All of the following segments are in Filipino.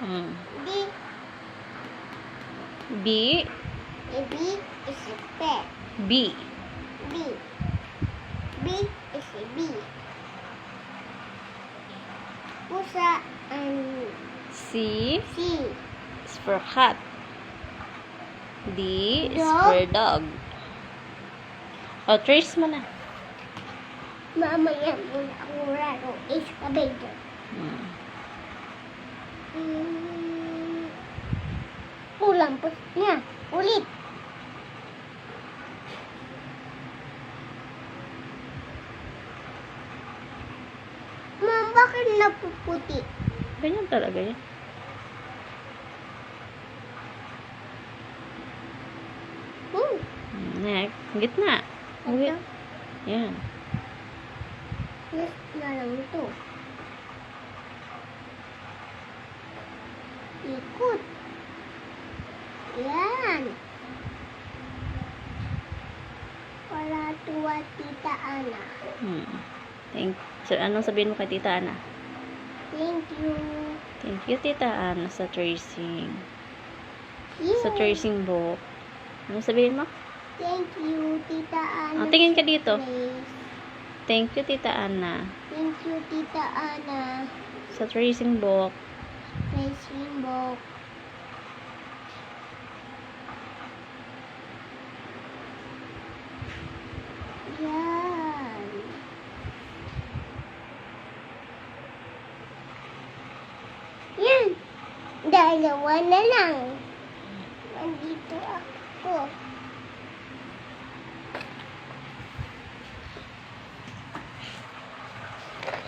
D. B. A B is a pet. B. B. B is a bee. Pusa and C C. is for cat. D is Dog. for dog. O, trace mo na. Mamaya muna ako laro. Excavator. Hmm. Hmm. Po niya. Ulit. Ma'am, bakit napuputi? Ganyan talaga yan. Hmm, Next. Gitna. Ito. Yan. Yes, na lang ito. Ikot. Yan. Para tuwa tita Ana. Hmm. Thank so, anong sabihin mo kay Tita Ana? Thank you. Thank you, Tita Ana, sa tracing. you. Sa tracing book. Anong sabihin mo? Thank you, tita Ana. Oh, tingin ka dito. Please. Thank you, Tita Ana, Thank you, tita Ana. sa tracing book. Racing book. Yan. Yan. Dalawa na lang. Nandito ako.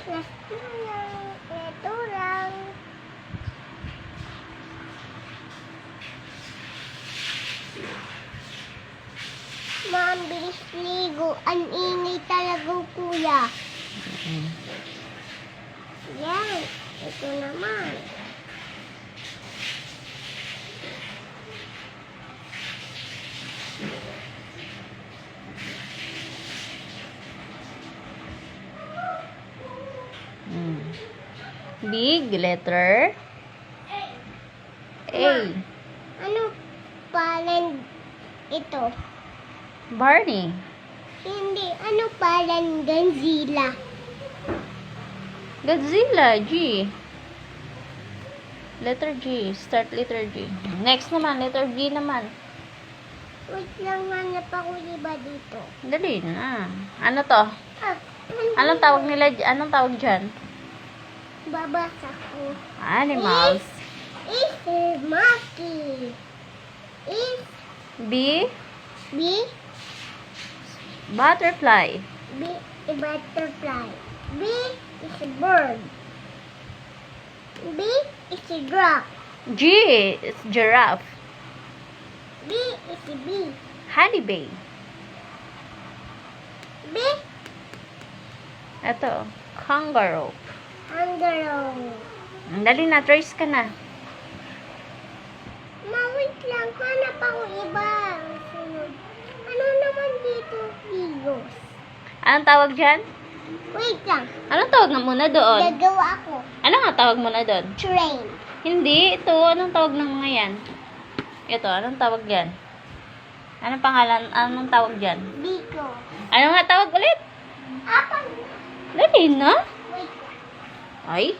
Na lang. Ito lang. Ma'am, bilis ligo. Ang ingay talaga, kuya. Yan. Ito naman. Big letter A. Ano palan ito? Barney. Hindi. Ano palan Godzilla? Godzilla, G. Letter G. Start letter G. Next naman, letter G naman. Wait lang, hanap ako iba dito. Dali na. Ano to? Ah, Anong tawag nila? Anong tawag dyan? Babasa ko. Animals. Is a monkey. Is B. B. Butterfly. B a butterfly. B is a bird. B is a giraffe. G is giraffe. B is a bee. Honeybee. B Ito. Kangaroo. Ang Dali na, trace ka na. Mawit lang, hanap ako iba. Sunod. Ano naman dito? Higos. Anong tawag dyan? Wait lang. Anong tawag na muna doon? Gagawa ako. Ano nga tawag mo na doon? Train. Hindi, ito. Anong tawag ng mga yan? Ito, anong tawag yan? Anong pangalan? Anong tawag dyan? Biko. Ano nga tawag ulit? Apa? Dali na. Wait lang. Ay,